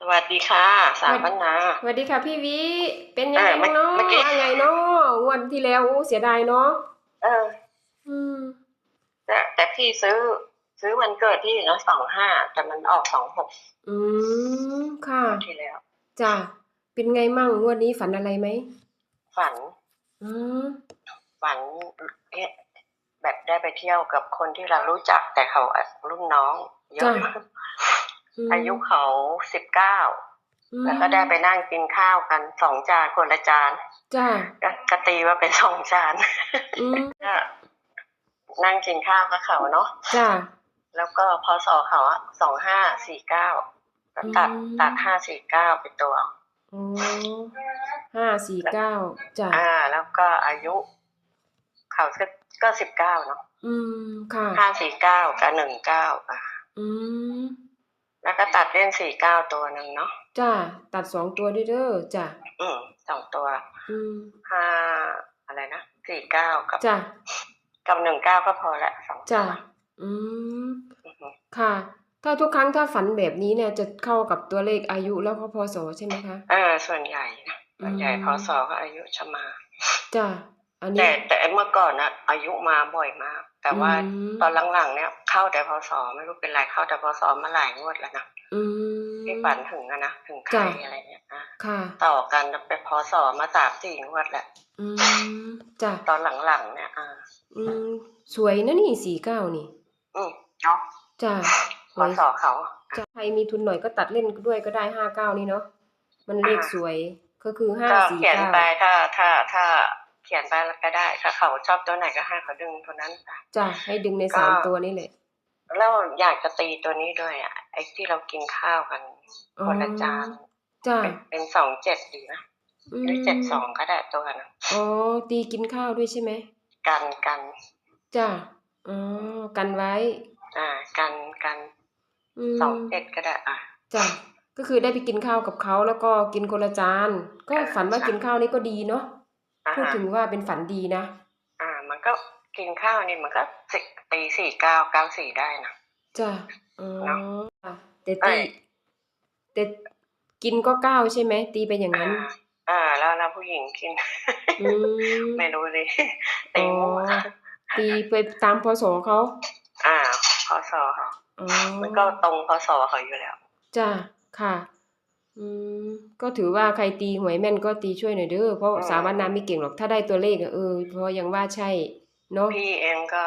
สวัสดีค่ะ สามพันนาสวัสดีค่ะ พี่วิเป็นยังไงเออเมื่บ้าองเนาะเมื่อกี้ว่าไงเนาะงวันที่แล้วโอ้เสียดายเนาะเออ อืมแต่แต่พี่ซื้อ ซื้อวันเกิดพี่นะสองห้าแต่มันออกสองหกอืมค่ะที่แล้วจ้ะเป็นไงมั่งงวดนี้ฝันอะไรไหมฝัน อืมฝันเอ๊ะแบบได้ไปเที่ยวกับคนที่เรารู้จักแต่เขารุ่นน้องเยอะม อายุเขาสิบเก้าอืมแล้วก็ได้ไปนั่งกินข้าวกันสองจานคนละจานจ้ะก็กตีว่าเป็นสองจานอืมก็นั่งกินข้าวกับเขาเนาะจ้ะแล้วก็พอสอเขาสองห้าสี่เก้าก็ตัดอืมตัดห้าสี่เก้าเป็นตัวเอาโอ้ห้าสี่เก้าจ้ะอ่า แล้วก็อายุ เขาก็ก็สิบเก้าเนาะอืมค่ะห้าสี่เก้ากับหนึ่งเก้าอะอืม แล้วก็ตัดเล่นสี่เก้าตัวหนึ่งเนาะจ้ะตัดสองตัวด้วยเด้อจ้ะอืมสองตัวอืมห้าอะไรนะสี่เก้ากับจ้ะกับหนึ่งเก้าก็พอละสองตัจ้ะวอืมอือฮึค่ะ ถ้าทุกครั้งถ้าฝันแบบนี้เนี่ยจะเข้ากับตัวเลขอายุแล้วก็พศใช่ไหมคะเออส่วนใหญ่นะส่วนใหญ่อืมพศก็อายุจะมาจ้ะอันนี้แต่แต่เมื่อก่อนนะอายุมาบ่อยมาก แต่ว่าอืมตอนหลังๆเนี่ยเข้าแต่พศไม่รู้เป็นไรเข้าแต่พศมาหลายงวดแล้วนะอืมที่ฝันถึงอะนะถึงใครจ้ะอะไรเนี่ยอะค่ะต่อกันเป็นพศมาสามสี่งวดแหละอืมจ้ะตอนหลังๆเนี่ยอ่าอืมสวยนะนี่สี่เก้านี่ อืมเนาะจ้ะพศเขาจะใครมีทุนหน่อยก็ตัดเล่นด้วยก็ได้ห้าเก้านี่เนาะมันเลขอ่าสวยก็คือห้าก็สี่เขียนเก้าไปถ้าถ้าถ้า เขียนไปแล้วก็ได้ถ้าเขาชอบตัวไหนก็ให้เขาดึงตัวนั้นไปจ้ะให้ดึงในสามตัวนี่แหละแล้วอยากจะตีตัวนี้ด้วยอะไอ้ที่เรากินข้าวกันคนละจานจ้ะเป็นเป็นสองเจ็ดดีนะอืหรือมเจ็ดสองก็ได้ตัวนะอ๋อตีกินข้าวด้วยใช่ไหมกันกันจ้ะอ๋อกันไว้ อ่า กันกันอืมสองเจ็ดก็ได้อะจ้ะก็คือได้ไปกินข้าวกับเขาแล้วก็กินคนละจาน ก็อ่าฝันว่าใช่กินข้าวนี่ก็ดีเนาะอ่า พูดฮะถึงว่าเป็นฝันดีนะ อ่า มันก็กินข้าวนี่มันก็สิตีสี่เก้าเก้าสี่ได้นะจ้ะอ๋อเนาะค่ะแต่เอ้ตียแต่กินก็เก้าใช่ไหมตีไปอย่างอ่านั้น อ่า แล้วแล้วผู้หญิงกินอืมไม่รู้ดิอ๋ตีอมั่วตีไปตามพศเขาอ่าพศเขาอ๋อมันก็ตรงพศเขาอยู่แล้ว จ้ะค่ะ อืม ก็ถือว่าใครตีหวยแม่นก็ตีช่วยหน่อยเด้อเพราะอืมสาวบ้านน้ำไม่เก่งหรอกถ้าได้ตัวเลขอะเออเพราะยังว่าใช่เนาะพี่เองก็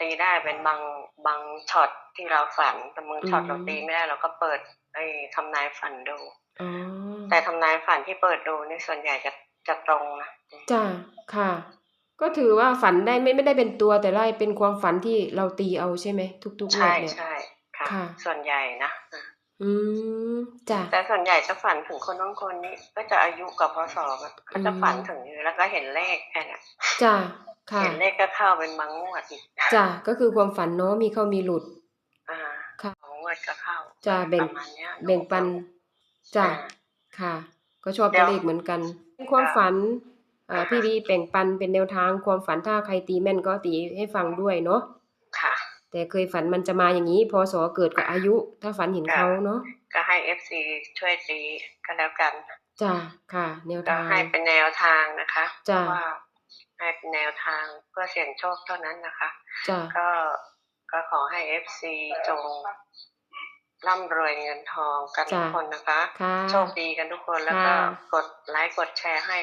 ตีได้เป็นบางบางช็อตที่เราฝันแต่บางช็อตอืมเราตีไม่ได้เราก็เปิดไอ้ทำนายฝันดูอ๋อแต่ทำนายฝันที่เปิดดูนี่ส่วนใหญ่จะจะตรงนะจ้ะค่ะ ก็ถือว่าฝันได้ไม่ไม่ได้เป็นตัวแต่ไล่เป็นความฝันที่เราตีเอาใช่ไหมทุกๆงวใช่ดเนี่ยใช่ค่ะค่ะ ส่วนใหญ่นะ อะอืม จ้ะ แต่ส่วนใหญ่จะฝันถึงคนน้องคนนี้ ก็จะอายุกับพศมันก็จะฝันถึงอยู่แล้วก็เห็นเลขแค่เนี้ยจ้ะ ค่ะ เห็นเลขก็เข้าเป็นบางงวดอีกจ้ะ ก็คือความฝันเนาะมีเข้ามีหลุด อ่าค่ะบางงวดก็เข้าจ้ะแบ่งประมาณเนี้ยแบ่งปัน จ้ะ อ่า ค่ะ ก็ชอบเดี๋ตัยววเลขเหมือนกันเป็นความฝันอ่าอ่าพี่วีแบ่งปันเป็นแนวทางความฝันถ้าใครตีแม่นก็ตีให้ฟังด้วยเนาะค่ะ แต่เคยฝันมันจะมาอย่างนี้พศเกิดกับอายุ ถ้าฝันเห็นเขาเนาะก็ให้เอฟซีช่วยตีก็แล้วกันจ้ะค่ะ แนวก็ทางให้เป็นแนวทางนะคะจ้ะว่าให้เป็นแนวทางเพื่อเสี่ยงโชคเท่านั้นนะคะจ้ะก็ก็ขอให้เอฟซีจงร่ำรวยเงินทองกันทุกคนนะคะค่ะโชคดีกันทุกคนแล้วก็ค่ะกดไลค์กดแชร์ให้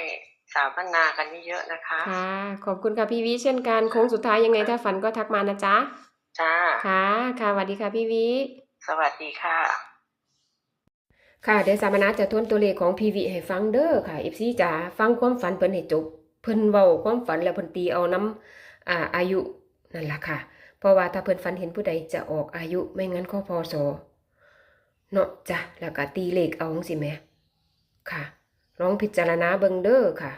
สาวบ้านนากันเยอะๆนะคะ ค่ะ ขอบคุณค่ะพี่วิเช่นกันโค้งสุดท้ายยังไงถ้าฝันก็ทักมานะจ๊ะ จ้า ค่ะ ค่ะสวัสดีค่ะพี่วิ สวัสดีค่ะ ค่ะเดี๋ยวสามนาจะทวนตัวเลขของพีวีให้ฟังเด้อค่ะเอฟซีจ๋าฟังความฝันเพิ่นให้จบ เพิ่นเว้าความฝันแล้วเพิ่นตีเอาน้ำอ่าอายุนั่นล่ะค่ะ เพราะว่าถ้าเพิ่นฝันเห็นผู้ใดจะออกอายุไม่งั้นข้อพอสอเนาะจ้ะแล้วก็ตีเลขเอาจังซี่แหมค่ะลองพิจารณาเบิ่งเด้อค่ะ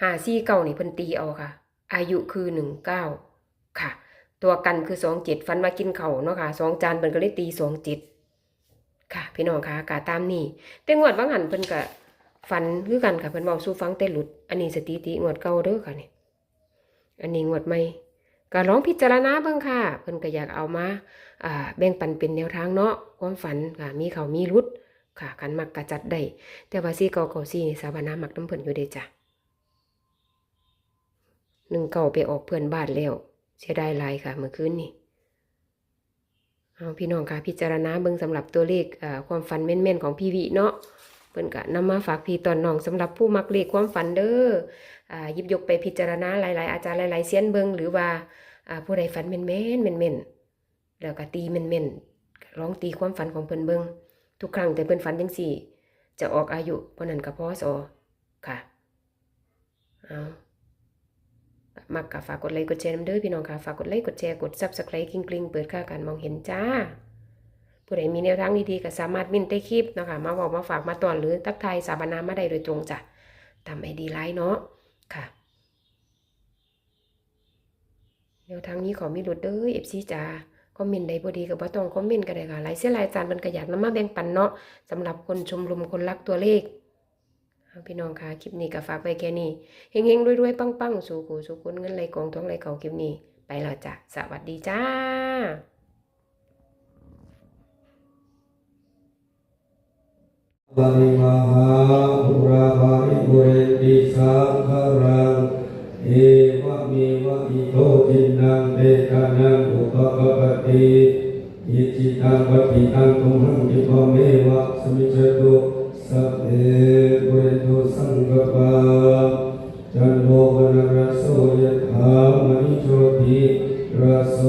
ห้าสี่เก้านี่เพิ่นตีเอาค่ะ อายุคือหนึ่งเก้าค่ะ ตัวกันคือสองเจ็ดฟันว่ากินเข่าเนาะค่ะสองจานเพิ่นก็เลยตีสองเจ็ดค่ะ พี่น้องค่ะกาตามนี่แต่งวดบางหันเพิ่นก็ฝันคือกันค่ะเพิ่นเว้าสู่ฟังแต่หลุด อันนี้สถิติงวดเก่าเด้อค่ะนี่อันนี้งวดใหม่ก็ลองพิจารณาเบิ่งค่ะ เพิ่นก็อยากเอามาอ่าแบ่งปันเป็นแนวทางเนาะความฝันค่ะมีเขามีรุดค่ะคันมักกะจัดได้แต่ว่าซี่เก่าเก่าซี่นี่สาบานามักน้ำเพิ่นอยู่เด้จ้ะหนึ่งเก่าไปออกเพื่อนบ้านแล้ว เสียดายลายค่ะเมื่อคืนนี่เอาพี่น้องค่ะพิจารณาเบิ่งสำหรับตัวเลขความฝันแม่นๆของพี่วิเนาะเพิ่นก็นำมาฝากพี่ตอนน้องสำหรับผู้มักเลขความฝันเด้ออ่ายิบยกไปพิจารณาหลายๆ อาจารย์หลายๆเซียนเบิ่งหรือว่าผู้ใดฝันแม่นๆแม่นๆแล้วก็ตีแม่นๆก็ลองตีความฝันของเพิ่นเบิ่งทุกครั้งแต่เพิ่นฝันจังซี่ จะออกอายุเพราะนั้นก็พอสอค่ะเอา มักกับฝากกดไลค์กดแชร์น้ำเด้อพี่น้องค่ะฝากกดไลค์กดแชร์กด Subscribe กริ๊งกริ๊งเปิดค่าการมองเห็นจ้าผู้ใดมีแนวทางดีๆก็สามารถมินใต้คลิปนะคะมาบอกมาฝากมาตอนหรือทักทายสาบานามาได้โดยตรงจ้ะตามไอดีไลน์เนาะค่ะแนวทางนี้ขอมีหลุดเด้อเอฟซีจ้าคอมเมนต์ใดบ่ดีก็บ่ต้องคอมเมนต์ก็ได้ค่ะหลายเสียหลายอาจารย์มันก็อยากนำมาแบ่งปันเนาะสำหรับคนชมรมคนรักตัวเลข พี่น้องคะคลิปนี้ก็ฝากไว้แค่นี้เฮงๆรวยๆปังๆสู่กูสู่คนเงินไหลกองท้องไหลเก่าคลิปนี้ ไปแล้วจ้ะสวัสดีจ้าปริวาหาภุราภาริปุเรนติสังขรังเอวะเมวะอิโตทินังเบตานังอุปกปปติอิจิตังปฏิตังตุมหังคิปะเมวะสมิจจตุ สัพเพปุเรนตุสังกปาจันโทปนรสโสยถามณิโชติรสโส